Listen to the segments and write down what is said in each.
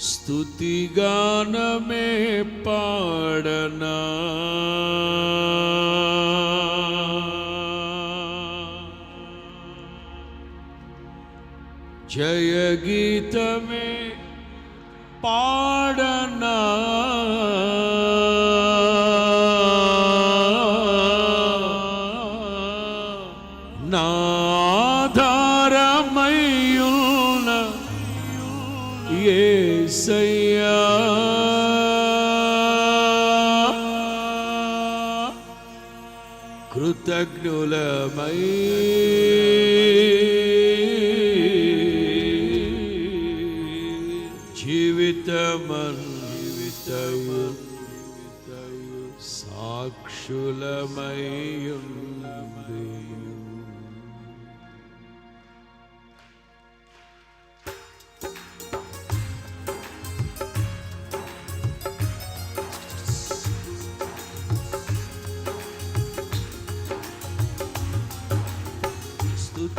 स्तुति गाने पडना। जय गी కృతజ్ఞులమై జీవితమన్ జీవితయు సాక్షులమయ్యుండు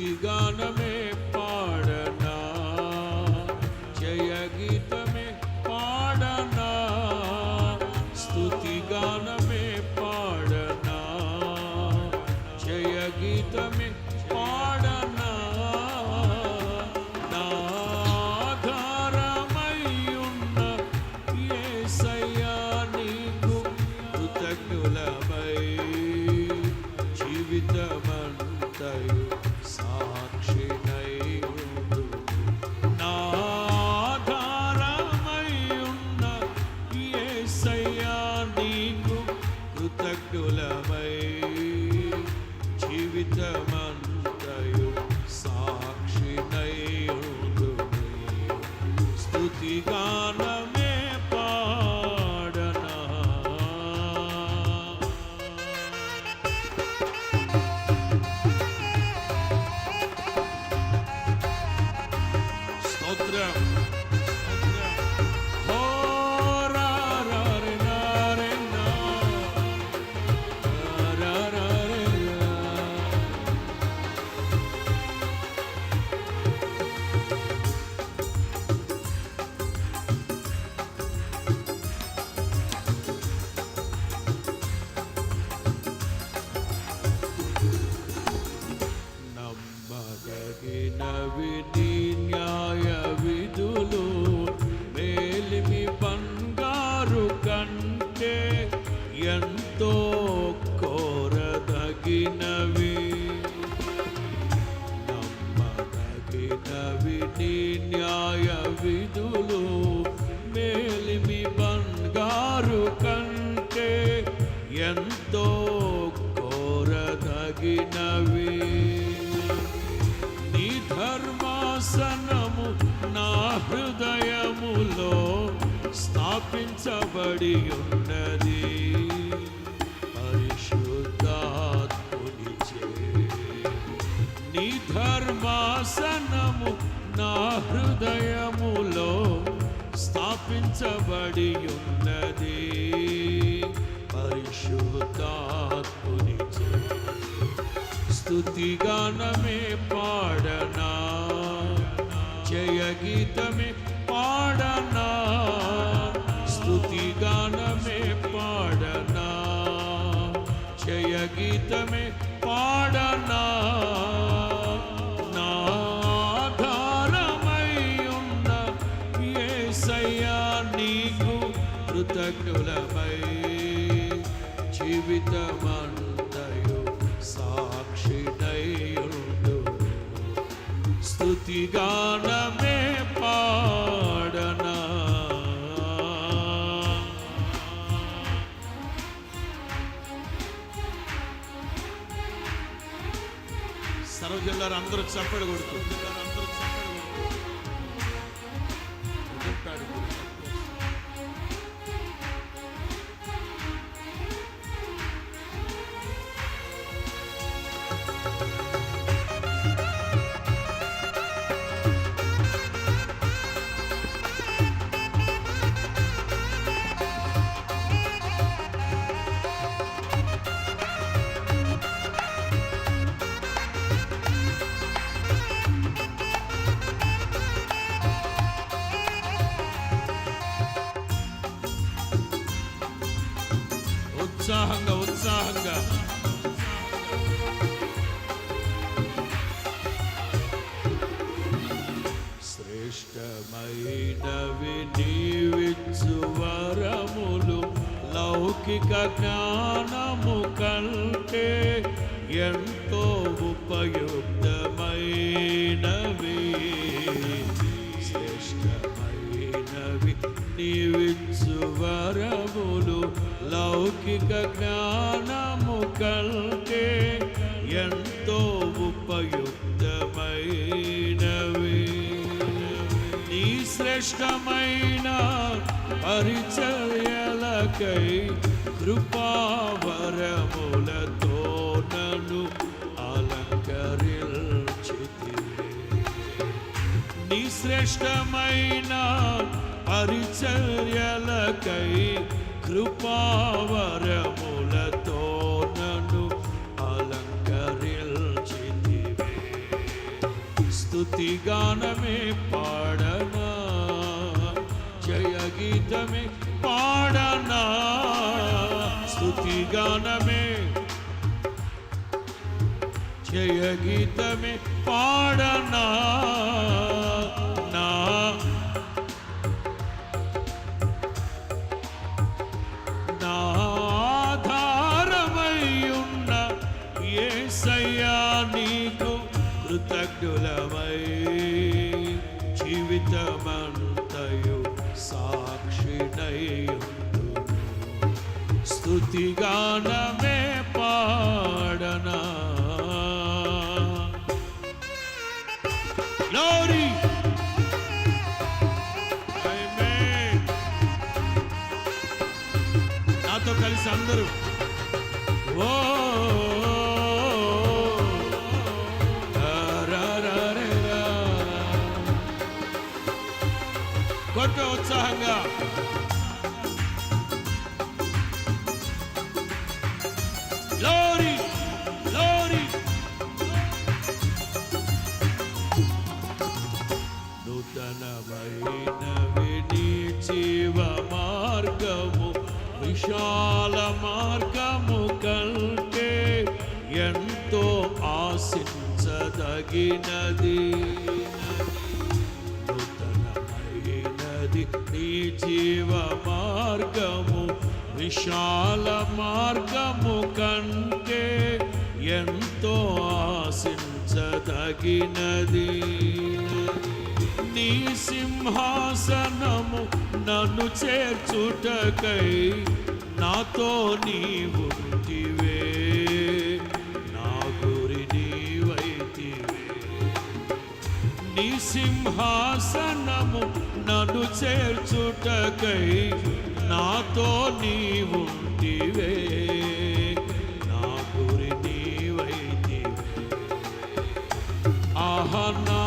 స్తుతిగానమే పాడనా నమ్మదగినవి న్యాయ విధులు మేలిమి బంగారు కంటే ఎంతో కోరదగినవి. నీ ధర్మాసనము నా హృదయములో స్థాపించబడి ఉన్నది. నా హృదయములో స్థాపించబడి ఉన్నది పరిశుద్ధాత్ముని స్థుతిగానమే పాడనా. జయ గీతమే పాడనా. స్థుతిగానమే పాడనా. జయ గీతమే పాడనా. స్తుతిగానమే పాడనా? సర్వజనులారు అందరూ చప్పడి కొడుతుంది ఉత్సాహంగా ఉత్సాహంగా. శ్రేష్టమైనవి నీవిచ్చు వరములు లౌకిక జ్ఞానము కంటే ఎంతో ఉపయుక్తమైనవి. శ్రేష్టమైనవి నీవిచ్చు వరములు లౌకిక జ్ఞానము కంటే ఎంతో ఉపయుక్తమైనవి. నీ శ్రేష్టమైన పరిచర్యలకై కృపావరములతో నను అలంకరించితివే. నీ శ్రేష్టమైన హరిచర్యలకై కృపావరములతో నన్ను అలంకరించితివే స్తుతిగానమే పాడనా? జయ గీతమే పాడనా? స్తుతిగానమే జయ గీతమే పాడనా? కృతజ్ఞులమై జీవితమంతయు సాక్షినయ్యుండు స్తుతిగానమే పాడనా Glory! Amen. నాతో కలిసి అందరూ ఓ ఉత్సాహంగా Glory! Glory! నూతనమైనవి నీ జీవ మార్గము విశాల మార్గము కంటే ఎంతో ఆశించదగినది నీ జీవ మార్గము విశాల మార్గము కంటే ఎంతో ఆశించదగినది. నీ సింహాసనము నన్ను చేర్చుటకై నాతో నీవు నా గురి నీవైతివే. నీ సింహాసనము నన్ను చేర్చుటకై నాతో నీవుంటివే. నా గురి నీవైతివే ఆహా నా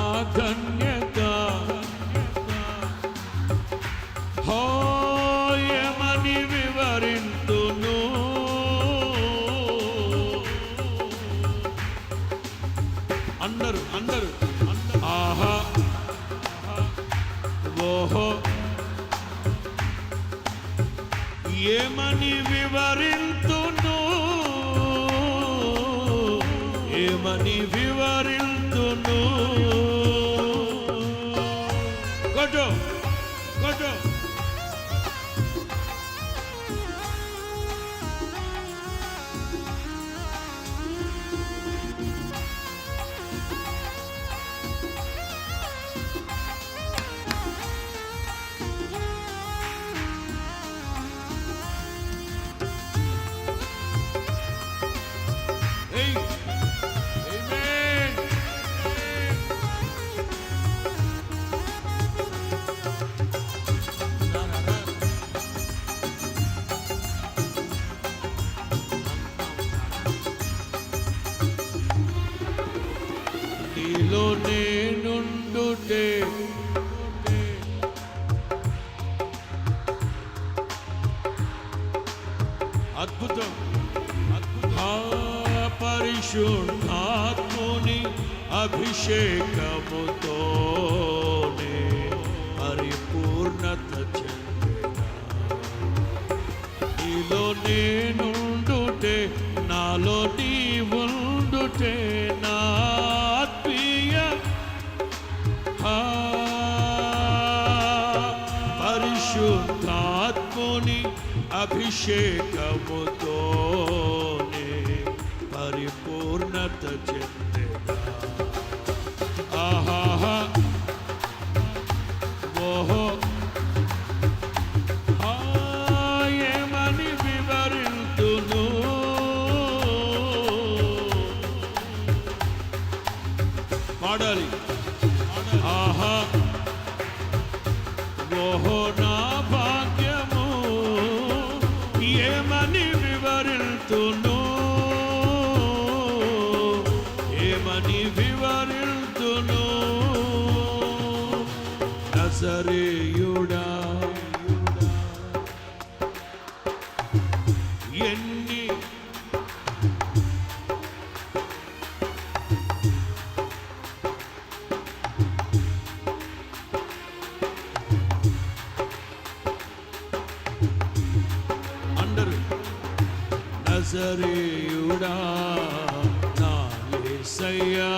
ఏమని వివరింతును. ఏమని వివ నీలో నేనుండుటే. అద్భుతం. పరిశుద్ధాత్ముని అభిషేకముతో పరిపూర్ణత నా అభిషేకముతోనే పరిపూర్ణత చెంది నజరేయుడా నా ఏసయ్యా.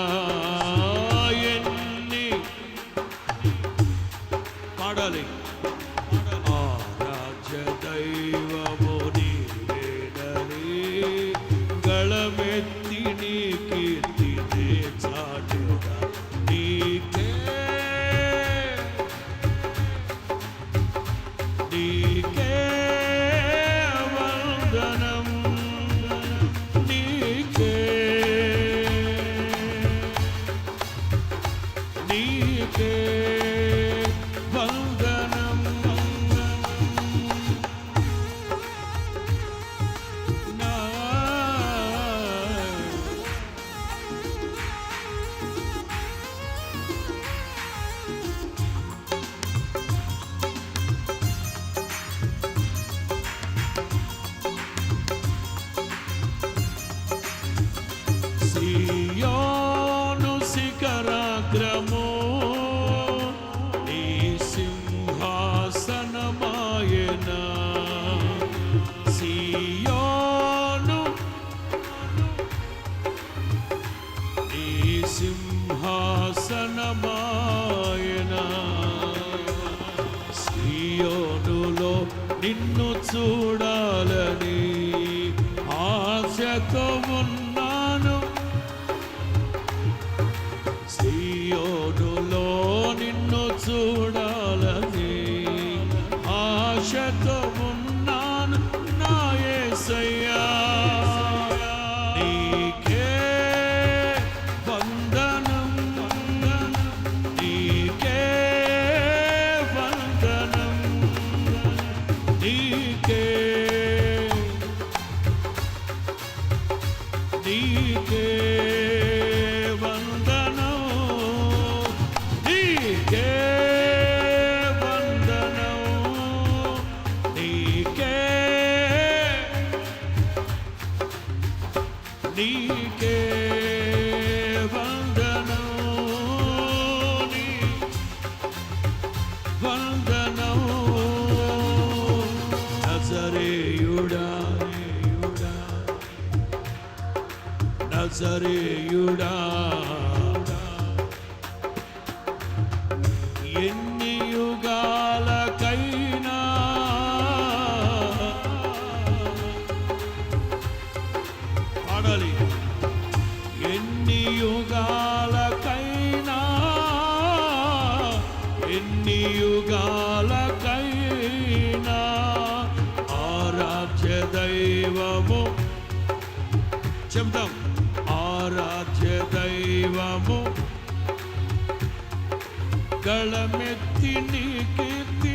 నజరేయుడా. ఎన్ని యుగాలకైనా పాడాలి. ఎన్ని యుగాలకైనా ఎన్ని యుగాలకైనా ఆరాధ్య దైవము. చెప్తాం ఆరాధ్య దైవము గళమెత్తి నీ కీర్తి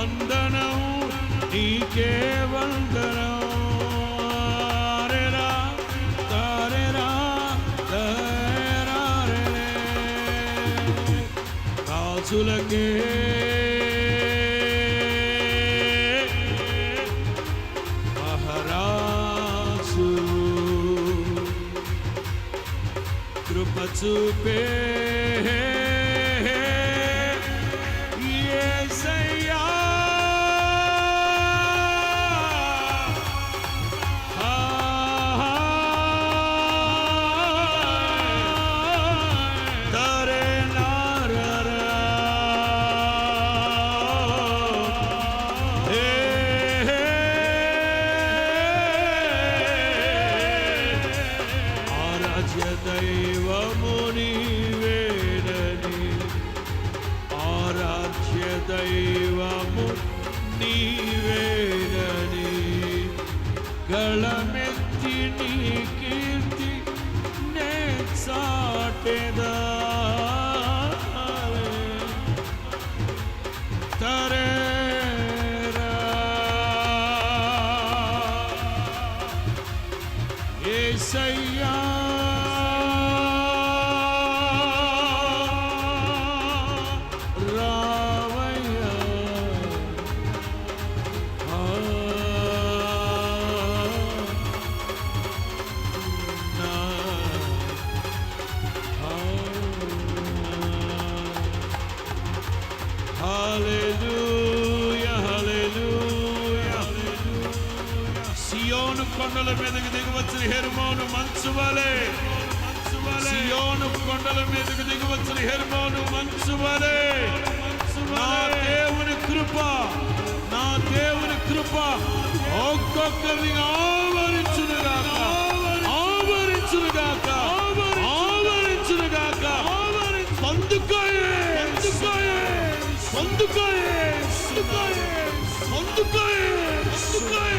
వందనం నీకే వందనం రేరా, తారేరా, మహారాజు కృప చూపే సియోను కొండల మీదకి దిగవచ్చిన హెర్మోను మంచు వలె సియోను కొండల మీదకి దిగవచ్చిన హెర్మోను మంచు వలె నా దేవుని కృప నా దేవుని కృప ఒక్కొక్కరిని ఆవరించునుగాక ఆవరించునుగాక ఆవరించునుగాక పొందుకోయే పొందుకోయే పొందుకోయే పొందుకోయే పొందుకోయే